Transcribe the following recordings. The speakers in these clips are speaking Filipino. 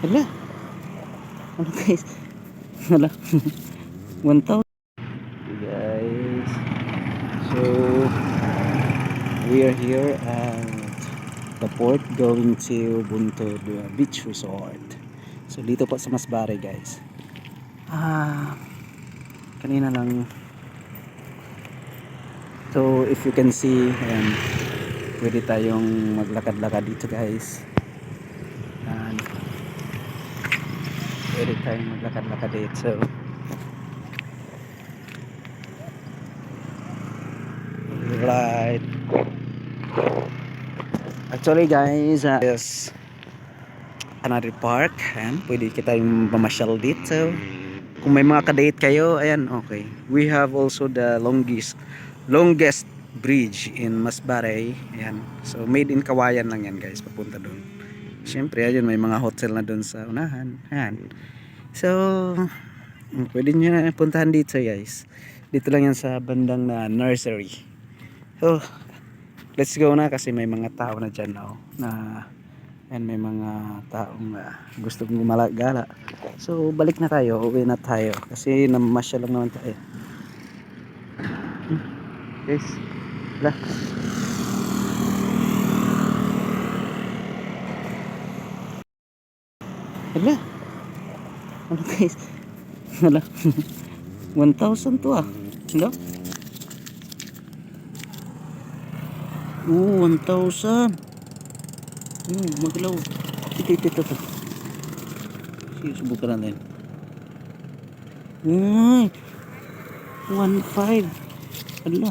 Hala. Ano guys? Hala. 1,000. Guys. So, we are here at the port going to Buntod Beach Resort. So, dito po sa Masbate guys. Ah, kanina lang. So, if you can see, ayan, pwede tayong maglakad-lakad dito guys. Ayan. Pwede tayong maglakad-lakad dito. Right. Actually guys, uh, yes, another park. Ayan, pwede kita yung mamasyal dito. Kung may mga kadate kayo, ayan, okay. We have also the longest longest bridge in Masbate. Ayan. So made in Kawayan lang yan guys, papunta doon. Siyempre, ayun, may mga hotel na doon sa unahan. Ayan. So, pwede nyo na puntahan dito guys. Dito lang yan sa bandang na nursery. So, let's go na kasi may mga tao na dyan na, oh, na and may mga taong uh, gusto kong gumalagala. So, balik na tayo. Uwi na tayo. Kasi namamasya lang naman tayo. Hmm. Guys, wala. Hala. Ano guys? Hala. 1,000 to ah. Hala. Oo, 1,000. Hmm, maglaw. Ito, ito, ito. ito. Sige, subukan natin. Ay, 1,500. Hala.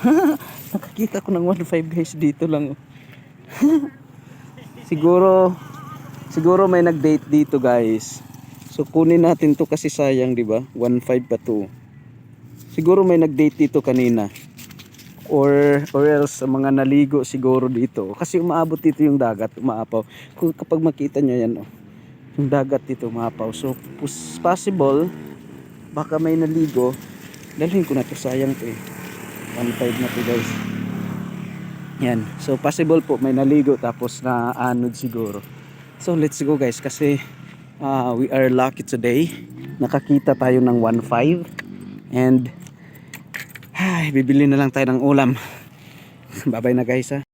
Nakakita ko ng 1,500 guys dito lang. oh. siguro, siguro may nag-date dito guys. So kunin natin to kasi sayang, di ba? 1,500 pa to. Siguro may nag-date dito kanina. Or or else mga naligo siguro dito. Kasi umaabot dito yung dagat umaapaw. Kapag makita nyo yan oh, yung dagat dito umaapaw. So pos- possible baka may naligo. Dalhin ko na to. Sayang to eh. 1.5 na to guys. Yan. So possible po may naligo tapos na anod siguro so let's go guys kasi ah, we are lucky today nakakita tayo ng 1.5 and ay, bibili na lang tayo ng ulam. Babay na guys ha.